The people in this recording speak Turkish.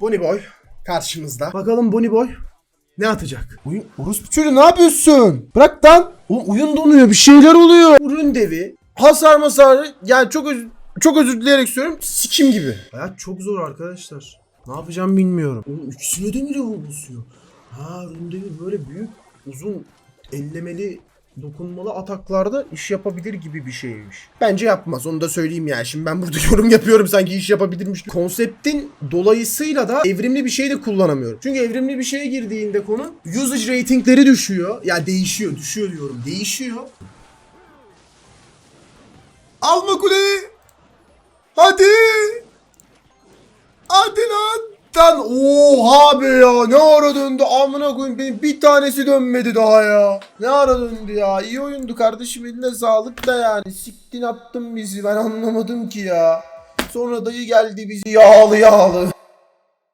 Bonnie Boy karşımızda. Bakalım Bonnie Boy ne atacak? Oyun, orospu çocuğu ne yapıyorsun? Bırak lan. Oğlum oyun donuyor bir şeyler oluyor. Ürün devi. Hasar masarı yani çok özür, çok özür dileyerek söylüyorum sikim gibi. Hayat çok zor arkadaşlar. Ne yapacağım bilmiyorum. Oğlum ikisine de mi level basıyor? Ha ürün devi böyle büyük uzun ellemeli dokunmalı ataklarda iş yapabilir gibi bir şeymiş. Bence yapmaz onu da söyleyeyim yani. Şimdi ben burada yorum yapıyorum sanki iş yapabilirmiş. Konseptin dolayısıyla da evrimli bir şey de kullanamıyorum. Çünkü evrimli bir şeye girdiğinde konu usage ratingleri düşüyor. Yani değişiyor, düşüyor diyorum. Değişiyor. Alma kuleyi. Hadi Lan oha be ya ne ara döndü amına koyayım benim bir tanesi dönmedi daha ya. Ne ara döndü ya iyi oyundu kardeşim eline sağlık da yani siktin attın bizi ben anlamadım ki ya. Sonra dayı geldi bizi yağlı yağlı.